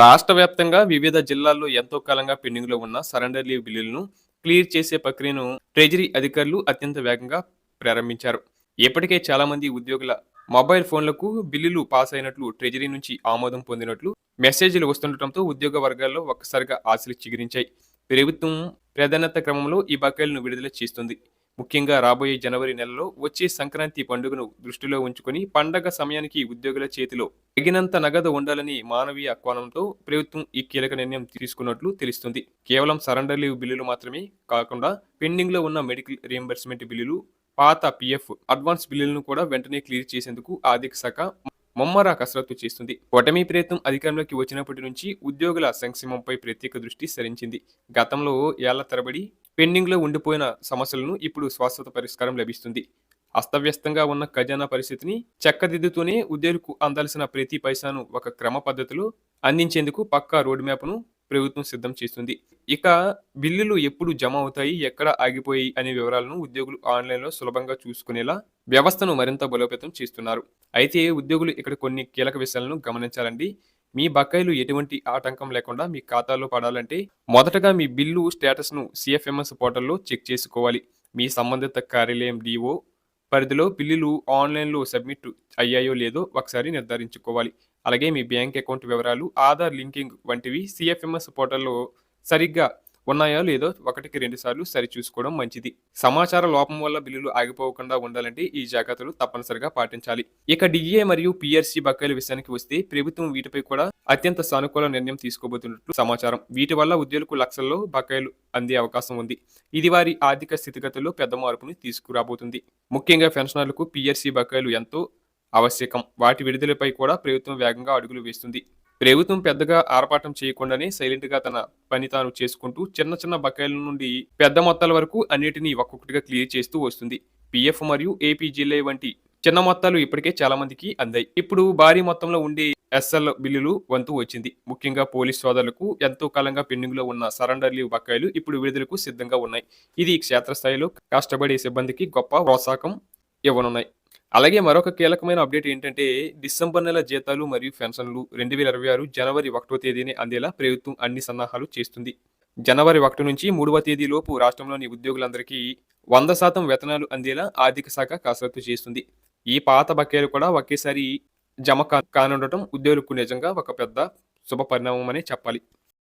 రాష్ట్ర వ్యాప్తంగా వివిధ జిల్లాల్లో ఎంతో కాలంగా పెండింగ్లో ఉన్న సరెండర్ లీవ్ బిల్లులను క్లియర్ చేసే ప్రక్రియను ట్రెజరీ అధికారులు అత్యంత వేగంగా ప్రారంభించారు. ఇప్పటికే చాలా మంది ఉద్యోగుల మొబైల్ ఫోన్లకు బిల్లులు పాస్ అయినట్లు ట్రెజరీ నుంచి ఆమోదం పొందినట్లు మెసేజ్లు వస్తుండటంతో ఉద్యోగ వర్గాల్లో ఒక్కసారిగా ఆశలు చిగురించాయి. ప్రభుత్వం ప్రాధాన్యత క్రమంలో ఈ బకాయిలను విడుదల చేస్తుంది. ముఖ్యంగా రాబోయే జనవరి నెలలో వచ్చే సంక్రాంతి పండుగను దృష్టిలో ఉంచుకొని పండగ సమయానికి ఉద్యోగుల చేతిలో తగినంత నగదు ఉండాలని మానవీయ కోణంతో ప్రభుత్వం ఈ కీలక నిర్ణయం తీసుకున్నట్లు తెలుస్తుంది. కేవలం సరెండర్ లీవ్ బిల్లులు మాత్రమే కాకుండా పెండింగ్లో ఉన్న మెడికల్ రియంబర్స్మెంట్ బిల్లులు పాత పిఎఫ్ అడ్వాన్స్ బిల్లులను కూడా వెంటనే క్లియర్ చేసేందుకు ఆర్థిక శాఖ ముమ్మరా కసరత్తు చేస్తుంది. ఓటమి ప్రయత్నం అధికారంలోకి వచ్చినప్పటి నుంచి ఉద్యోగుల సంక్షేమంపై ప్రత్యేక దృష్టి సరించింది. గతంలో ఏళ్ళ తరబడి పెండింగ్లో ఉండిపోయిన సమస్యలను ఇప్పుడు శాశ్వత పరిష్కారం లభిస్తుంది. అస్తవ్యస్తంగా ఉన్న ఖజానా పరిస్థితిని చక్కదిద్దుతూనే ఉద్యోగులకు అందాల్సిన ప్రతి పైసాను ఒక క్రమ పద్ధతిలో అందించేందుకు పక్కా రోడ్ మ్యాప్ను ప్రభుత్వం సిద్ధం చేస్తుంది. ఇక బిల్లులు ఎప్పుడు జమ అవుతాయి ఎక్కడ ఆగిపోయి అనే వివరాలను ఉద్యోగులు ఆన్లైన్లో సులభంగా చూసుకునేలా వ్యవస్థను మరింత బలోపేతం చేస్తున్నారు. అయితే ఉద్యోగులు ఇక్కడ కొన్ని కీలక విషయాలను గమనించాలండి. మీ బకాయిలు ఎటువంటి ఆటంకం లేకుండా మీ ఖాతాలో పడాలంటే మొదటగా మీ బిల్లు స్టేటస్ను సిఎఫ్ఎంఎస్ పోర్టల్లో చెక్ చేసుకోవాలి. మీ సంబంధిత కార్యాలయం డిఓ పరిధిలో బిల్లులు ఆన్లైన్లో సబ్మిట్ అయ్యాయో లేదో ఒకసారి నిర్ధారించుకోవాలి. అలాగే మీ బ్యాంక్ అకౌంట్ వివరాలు ఆధార్ లింకింగ్ వంటివి సిఎఫ్ఎంఎస్ పోర్టల్లో సరిగ్గా ఉన్నాయో లేదో ఒకటికి రెండు సార్లు సరిచూసుకోవడం మంచిది. సమాచార లోపం వల్ల బిల్లులు ఆగిపోకుండా ఉండాలంటే ఈ జాగ్రత్తలు తప్పనిసరిగా పాటించాలి. ఇక డిఏ మరియు పిఆర్సీ బకాయిల విషయానికి వస్తే ప్రభుత్వం వీటిపై కూడా అత్యంత సానుకూల నిర్ణయం తీసుకోబోతున్నట్లు సమాచారం. వీటి వల్ల ఉద్యోగులకు లక్షల్లో బకాయిలు అందే అవకాశం ఉంది. ఇది వారి ఆర్థిక స్థితిగతుల్లో పెద్ద మార్పుని తీసుకురాబోతుంది. ముఖ్యంగా పెన్షనర్లకు పిఆర్సీ బకాయిలు ఎంతో ఆవశ్యకం. వాటి విడుదలపై కూడా ప్రభుత్వం వేగంగా అడుగులు వేస్తుంది. ప్రభుత్వం పెద్దగా ఆర్పాటం చేయకుండానే సైలెంట్గా తన పని తాను చేసుకుంటూ చిన్న చిన్న బకాయిల నుండి పెద్ద మొత్తాల వరకు అన్నిటినీ ఒక్కొక్కటిగా క్లియర్ చేస్తూ వస్తుంది. పిఎఫ్ మరియు ఏపీజీలే వంటి చిన్న మొత్తాలు ఇప్పటికే చాలా మందికి అందాయి. ఇప్పుడు భారీ మొత్తంలో ఉండే ఎస్ఎల్ బిల్లులు వంతు వచ్చింది. ముఖ్యంగా పోలీస్ సోదరులకు ఎంతో కాలంగా పెండింగ్లో ఉన్న సరెండర్ లీవ్ బకాయిలు ఇప్పుడు విడుదలకు సిద్ధంగా ఉన్నాయి. ఇది క్షేత్రస్థాయిలో కష్టపడే సిబ్బందికి గొప్ప ప్రోత్సాహం ఇవ్వనున్నాయి. అలాగే మరొక కీలకమైన అప్డేట్ ఏంటంటే డిసెంబర్ నెల జీతాలు మరియు పెన్షన్లు రెండు వేల ఇరవై ఆరు జనవరి ఒకటో తేదీని అందేలా ప్రభుత్వం అన్ని సన్నాహాలు చేస్తుంది. జనవరి ఒకటి నుంచి మూడవ తేదీలోపు రాష్ట్రంలోని ఉద్యోగులందరికీ వంద శాతం వేతనాలు అందేలా ఆర్థిక శాఖ కసరత్తు చేస్తుంది. ఈ పాత బకాయిలు కూడా ఒకేసారి జమ కానుండటం ఉద్యోగులకు నిజంగా ఒక పెద్ద శుభ పరిణామం అనే చెప్పాలి.